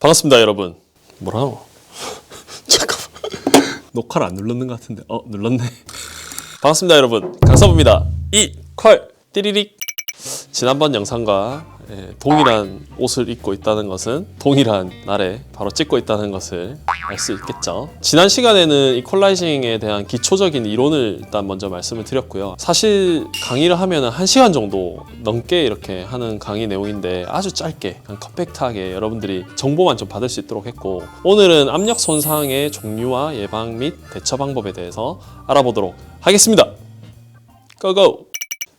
반갑습니다, 여러분. 뭐라노? 잠깐만. 녹화를 안 눌렀는 것 같은데. 어, 눌렀네. 반갑습니다, 여러분. 강서부입니다. 이퀄 띠리릭. 지난번 영상과 예, 동일한 옷을 입고 있다는 것은 동일한 날에 바로 찍고 있다는 것을 알 수 있겠죠. 지난 시간에는 이 콜라이징에 대한 기초적인 이론을 일단 먼저 말씀을 드렸고요. 사실 강의를 하면 한 시간 정도 넘게 이렇게 하는 강의 내용인데 아주 짧게, 컴팩트하게 여러분들이 정보만 좀 받을 수 있도록 했고 오늘은 압력 손상의 종류와 예방 및 대처 방법에 대해서 알아보도록 하겠습니다. 고고!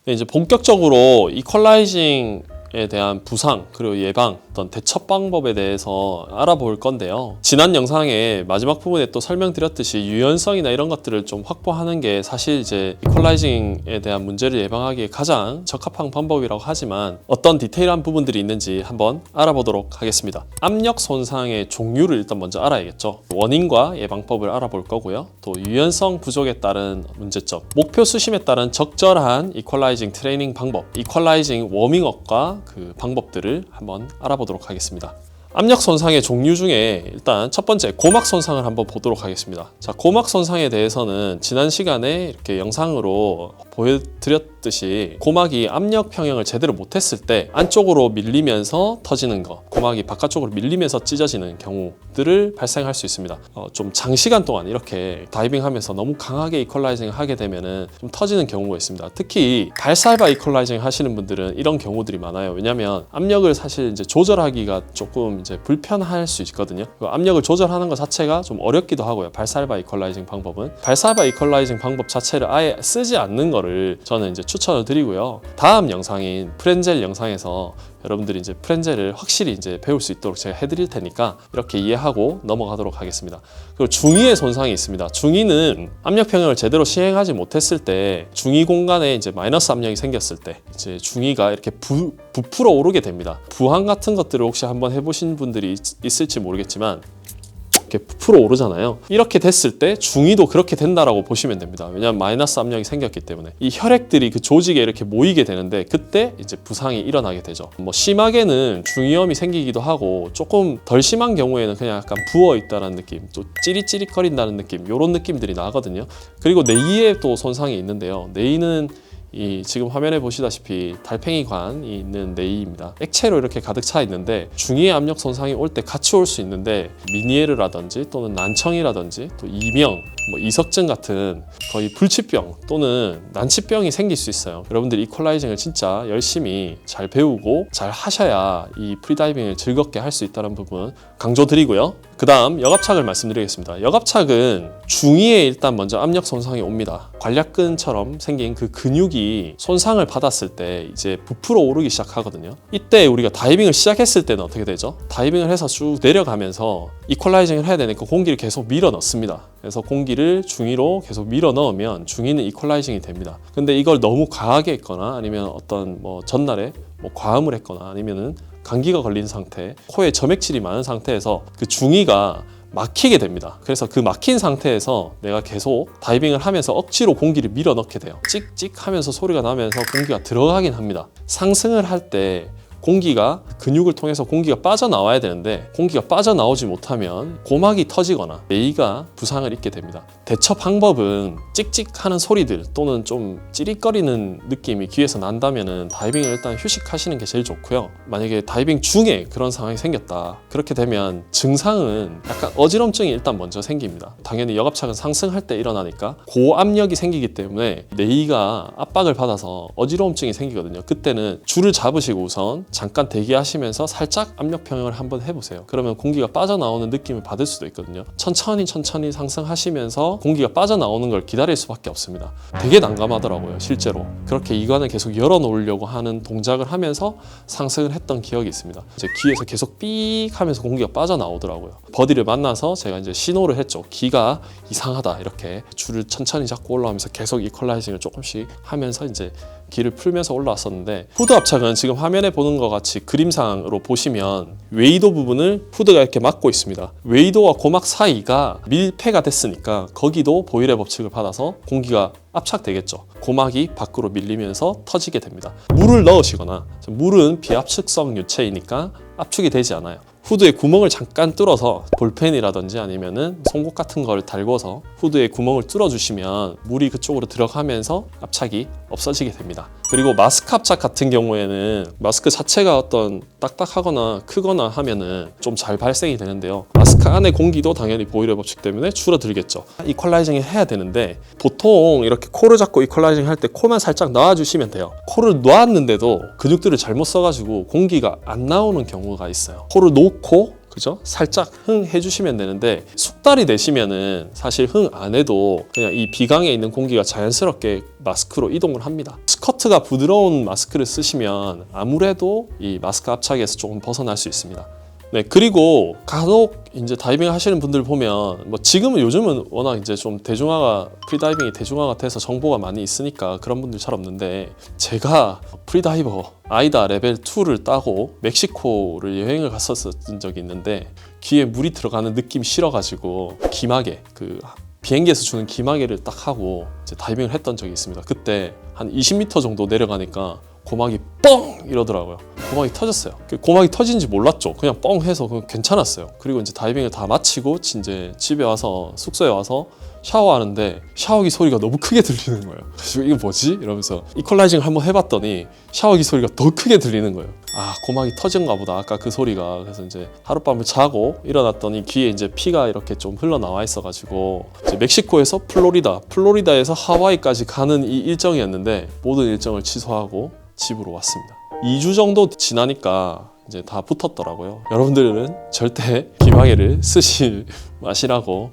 네, 이제 본격적으로 이 컬라이징에 대한 부상 그리고 예방 어떤 대처 방법에 대해서 알아볼 건데요. 지난 영상에 마지막 부분에 또 설명드렸듯이 유연성이나 이런 것들을 좀 확보하는 게 사실 이제 이 컬라이징에 대한 문제를 예방하기에 가장 적합한 방법이라고 하지만 어떤 디테일한 부분들이 있는지 한번 알아보도록 하겠습니다. 압력 손상의 종류를 일단 먼저 알아야겠죠. 원인과 예방법을 알아볼 거고요. 또 유연성 부족에 따른 문제점, 목표 수심에 따른 적절한 이퀄라이징 트레이닝 방법, 이퀄라이징 워밍업과 그 방법들을 한번 알아보도록 하겠습니다. 압력 손상의 종류 중에 일단 첫 번째 고막 손상을 한번 보도록 하겠습니다. 자, 고막 손상에 대해서는 지난 시간에 이렇게 영상으로 보여드렸 듯이 고막이 압력 평형을 제대로 못했을 때 안쪽으로 밀리면서 터지는 거, 고막이 바깥쪽으로 밀리면서 찢어지는 경우들을 발생할 수 있습니다. 어, 좀 장시간 동안 이렇게 다이빙하면서 너무 강하게 이퀄라이징을 하게 되면은 좀 터지는 경우가 있습니다. 특히 발살바 이퀄라이징 하시는 분들은 이런 경우들이 많아요. 왜냐하면 압력을 사실 이제 조절하기가 조금 이제 불편할 수 있거든요. 그 압력을 조절하는 것 자체가 좀 어렵기도 하고요. 발살바 이퀄라이징 방법은 발살바 이퀄라이징 방법 자체를 아예 쓰지 않는 거를 저는 이제 추천을 드리고요. 다음 영상인 프렌젤 영상에서 여러분들이 이제 프렌젤을 확실히 이제 배울 수 있도록 제가 해드릴 테니까 이렇게 이해하고 넘어가도록 하겠습니다. 그리고 중위의 손상이 있습니다. 중위는 압력 평형을 제대로 시행하지 못했을 때 중위 공간에 이제 마이너스 압력이 생겼을 때 이제 중위가 이렇게 부, 부풀어 오르게 됩니다. 부항 같은 것들을 혹시 한번 해보신 분들이 있, 있을지 모르겠지만 이렇게 부풀어 오르잖아요. 이렇게 됐을 때 중위도 그렇게 된다라고 보시면 됩니다. 왜냐하면 마이너스 압력이 생겼기 때문에 이 혈액들이 그 조직에 이렇게 모이게 되는데 그때 이제 부상이 일어나게 되죠. 뭐 심하게는 중이염이 생기기도 하고 조금 덜 심한 경우에는 그냥 약간 부어 있다는 느낌, 또 찌릿찌릿거린다는 느낌, 이런 느낌들이 나거든요. 그리고 뇌에 또 손상이 있는데요. 뇌는 이 지금 화면에 보시다시피 달팽이관이 있는 네이입니다. 액체로 이렇게 가득 차 있는데 중위의 압력 손상이 올 때 같이 올 수 있는데 미니에르라든지 또는 난청이라든지 또 이명, 뭐 이석증 같은 거의 불치병 또는 난치병이 생길 수 있어요. 여러분들이 이퀄라이징을 진짜 열심히 잘 배우고 잘 하셔야 이 프리다이빙을 즐겁게 할 수 있다는 부분 강조드리고요. 그 다음 여갑착을 말씀드리겠습니다. 여갑착은 중위에 일단 먼저 압력 손상이 옵니다. 관략근처럼 생긴 그 근육이 손상을 받았을 때 이제 부풀어 오르기 시작하거든요. 이때 우리가 다이빙을 시작했을 때는 어떻게 되죠? 다이빙을 해서 쭉 내려가면서 이퀄라이징을 해야 되니까 공기를 계속 밀어 넣습니다. 그래서 공기를 중위로 계속 밀어 넣으면 중위는 이퀄라이징이 됩니다. 근데 이걸 너무 과하게 했거나 아니면 어떤 뭐 전날에 뭐 과음을 했거나 아니면은 감기가 걸린 상태, 코에 점액질이 많은 상태에서 그 중위가 막히게 됩니다. 그래서 그 막힌 상태에서 내가 계속 다이빙을 하면서 억지로 공기를 밀어 넣게 돼요. 찍찍 하면서 소리가 나면서 공기가 들어가긴 합니다. 상승을 할때 공기가 근육을 통해서 공기가 빠져나와야 되는데 공기가 빠져나오지 못하면 고막이 터지거나 뇌가 부상을 입게 됩니다. 대처 방법은 찍찍하는 소리들 또는 좀 찌릿거리는 느낌이 귀에서 난다면은 다이빙을 일단 휴식하시는 게 제일 좋고요. 만약에 다이빙 중에 그런 상황이 생겼다. 그렇게 되면 증상은 약간 어지럼증이 일단 먼저 생깁니다. 당연히 여갑착은 상승할 때 일어나니까 고압력이 생기기 때문에 뇌가 압박을 받아서 어지러움증이 생기거든요. 그때는 줄을 잡으시고 우선 잠깐 대기하시면서 살짝 압력 평형을 한번 해보세요. 그러면 공기가 빠져나오는 느낌을 받을 수도 있거든요. 천천히 천천히 상승하시면서 공기가 빠져나오는 걸 기다릴 수밖에 없습니다. 되게 난감하더라고요, 실제로. 그렇게 이관을 계속 열어놓으려고 하는 동작을 하면서 상승을 했던 기억이 있습니다. 이제 귀에서 계속 삑 하면서 공기가 빠져나오더라고요. 버디를 만나서 제가 이제 신호를 했죠. 기가 이상하다 이렇게 줄을 천천히 잡고 올라오면서 계속 이퀄라이징을 조금씩 하면서 이제 기를 풀면서 올라왔었는데 후드 압착은 지금 화면에 보는 것 같이 그림상으로 보시면 웨이도 부분을 후드가 이렇게 막고 있습니다. 웨이도와 고막 사이가 밀폐가 됐으니까 거기도 보일의 법칙을 받아서 공기가 압착되겠죠. 고막이 밖으로 밀리면서 터지게 됩니다. 물을 넣으시거나 물은 비압축성 유체이니까 압축이 되지 않아요. 후드에 구멍을 잠깐 뚫어서 볼펜이라든지 아니면은 송곳 같은 걸 달궈서 후드에 구멍을 뚫어주시면 물이 그쪽으로 들어가면서 압착이 없어지게 됩니다. 그리고 마스크 압착 같은 경우에는 마스크 자체가 어떤 딱딱하거나 크거나 하면은 좀 잘 발생이 되는데요. 마스크 안에 공기도 당연히 보이러 법칙 때문에 줄어들겠죠. 이퀄라이징을 해야 되는데 보통 이렇게 코를 잡고 이퀄라이징 할 때 코만 살짝 놔주시면 돼요. 코를 놓았는데도 근육들을 잘못 써가지고 공기가 안 나오는 경우가 있어요. 코를 놓고 그죠? 살짝 흥 해주시면 되는데 숙달이 되시면은 사실 흥 안 해도 그냥 이 비강에 있는 공기가 자연스럽게 마스크로 이동을 합니다. 스커트가 부드러운 마스크를 쓰시면 아무래도 이 마스크 압착에서 조금 벗어날 수 있습니다. 네 그리고 간혹 이제 다이빙 하시는 분들 보면 뭐 지금은 요즘은 워낙 이제 좀 대중화가 프리다이빙이 대중화가 돼서 정보가 많이 있으니까 그런 분들 잘 없는데 제가 프리다이버 아이다 레벨 2를 따고 멕시코를 여행을 갔었던 적이 있는데 귀에 물이 들어가는 느낌 싫어가지고 기마개 그 비행기에서 주는 기마개를 딱 하고 이제 다이빙을 했던 적이 있습니다. 그때 한 20m 정도 내려가니까 고막이 뻥 이러더라고요. 고막이 터졌어요. 그 고막이 터진지 몰랐죠. 그냥 뻥 해서 그냥 괜찮았어요. 그리고 이제 다이빙을 다 마치고 이제 집에 와서 숙소에 와서 샤워하는데 샤워기 소리가 너무 크게 들리는 거예요. 그래서 이게 뭐지? 이러면서 이퀄라이징을 한번 해봤더니 샤워기 소리가 더 크게 들리는 거예요. 아 고막이 터진가 보다 아까 그 소리가 그래서 이제 하룻밤을 자고 일어났더니 귀에 이제 피가 이렇게 좀 흘러나와 있어가지고 멕시코에서 플로리다 플로리다에서 하와이까지 가는 이 일정이었는데 모든 일정을 취소하고 집으로 왔습니다. 2주 정도 지나니까 이제 다 붙었더라고요. 여러분들은 절대 기마개를 쓰지 마시라고.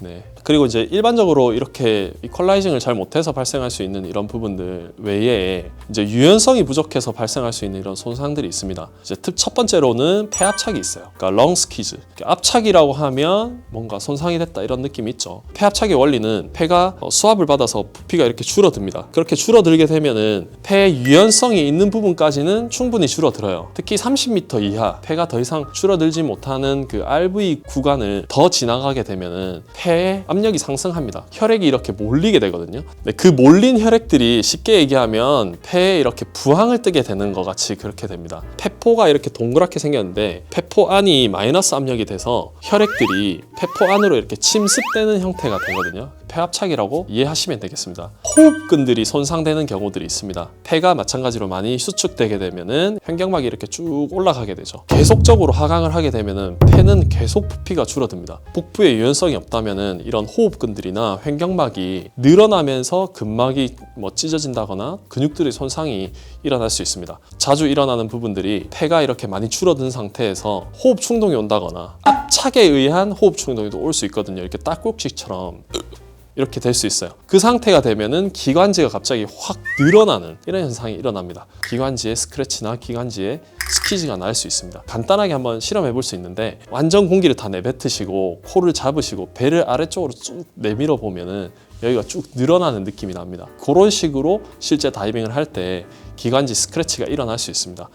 네. 그리고 이제 일반적으로 이렇게 이 컬라이징을 잘 못해서 발생할 수 있는 이런 부분들 외에 이제 유연성이 부족해서 발생할 수 있는 이런 손상들이 있습니다. 이제 특 첫 번째로는 폐압착이 있어요. 그러니까 렁 스키즈. 압착이라고 하면 뭔가 손상이 됐다 이런 느낌이 있죠. 폐압착의 원리는 폐가 어, 수압을 받아서 부피가 이렇게 줄어듭니다. 그렇게 줄어들게 되면은 폐 유연성이 있는 부분까지는 충분히 줄어들어요. 특히 30m 이하 폐가 더 이상 줄어들지 못하는 그 RV 구간을 더 지나가게 되면은 폐의 압력이 상승합니다. 혈액이 이렇게 몰리게 되거든요. 네, 그 몰린 혈액들이 쉽게 얘기하면 폐에 이렇게 부항을 뜨게 되는 것 같이 그렇게 됩니다. 폐포가 이렇게 동그랗게 생겼는데 폐포 안이 마이너스 압력이 돼서 혈액들이 폐포 안으로 이렇게 침습되는 형태가 되거든요. 폐압착이라고 이해하시면 되겠습니다. 호흡근들이 손상되는 경우들이 있습니다. 폐가 마찬가지로 많이 수축되게 되면은 횡격막이 이렇게 쭉 올라가게 되죠. 계속적으로 하강을 하게 되면은 폐는 계속 부피가 줄어듭니다. 복부에 유연성이 없다면은 이런 호흡근들이나 횡격막이 늘어나면서 근막이 뭐 찢어진다거나 근육들의 손상이 일어날 수 있습니다. 자주 일어나는 부분들이 폐가 이렇게 많이 줄어든 상태에서 호흡 충동이 온다거나 압착에 의한 호흡 충동이 올 수 있거든요. 이렇게 딱꼭지처럼 이렇게 될 수 있어요. 그 상태가 되면은 기관지가 갑자기 확 늘어나는 이런 현상이 일어납니다. 기관지에 스크래치나 기관지에 스키즈가 날 수 있습니다. 간단하게 한번 실험해 볼 수 있는데 완전 공기를 다 내뱉으시고 코를 잡으시고 배를 아래쪽으로 쭉 내밀어 보면은 여기가 쭉 늘어나는 느낌이 납니다. 그런 식으로 실제 다이빙을 할 때 기관지 스크래치가 일어날 수 있습니다.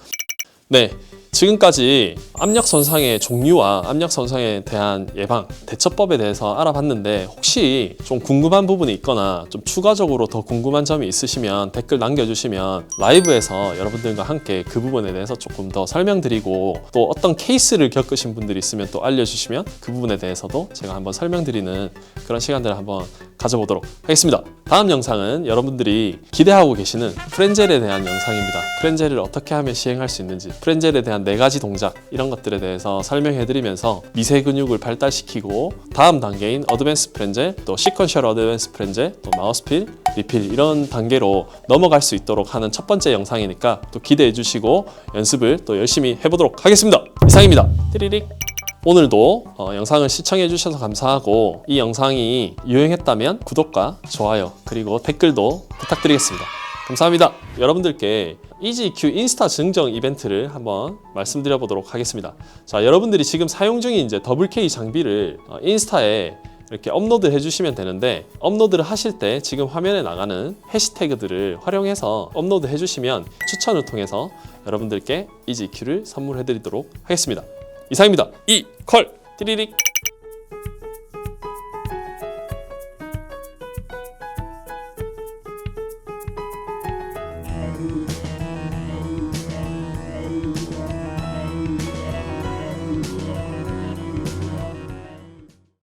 네. 지금까지 압력 손상의 종류와 압력 손상에 대한 예방 대처법에 대해서 알아봤는데 혹시 좀 궁금한 부분이 있거나 좀 추가적으로 더 궁금한 점이 있으시면 댓글 남겨주시면 라이브에서 여러분들과 함께 그 부분에 대해서 조금 더 설명드리고 또 어떤 케이스를 겪으신 분들이 있으면 또 알려주시면 그 부분에 대해서도 제가 한번 설명드리는 그런 시간들을 한번 가져보도록 하겠습니다. 다음 영상은 여러분들이 기대하고 계시는 프렌젤에 대한 영상입니다. 프렌젤을 어떻게 하면 시행할 수 있는지, 프렌젤에 대한 네 가지 동작 이런 것들에 대해서 설명해드리면서 미세 근육을 발달시키고 다음 단계인 어드밴스 프렌젤, 또 시퀀셜 어드밴스 프렌젤, 또 마우스필, 리필 이런 단계로 넘어갈 수 있도록 하는 첫 번째 영상이니까 또 기대해 주시고 연습을 또 열심히 해보도록 하겠습니다. 이상입니다. 띠리릭. 오늘도 어, 영상을 시청해 주셔서 감사하고 이 영상이 유행했다면 구독과 좋아요 그리고 댓글도 부탁드리겠습니다. 감사합니다. 여러분들께 EGQ 인스타 증정 이벤트를 한번 말씀드려 보도록 하겠습니다. 자, 여러분들이 지금 사용 중인 이제 더블 K 장비를 어, 인스타에 이렇게 업로드 해주시면 되는데 업로드를 하실 때 지금 화면에 나가는 해시태그들을 활용해서 업로드 해주시면 추천을 통해서 여러분들께 EGQ를 선물해드리도록 하겠습니다. 이상입니다. 이 컬 띠리릭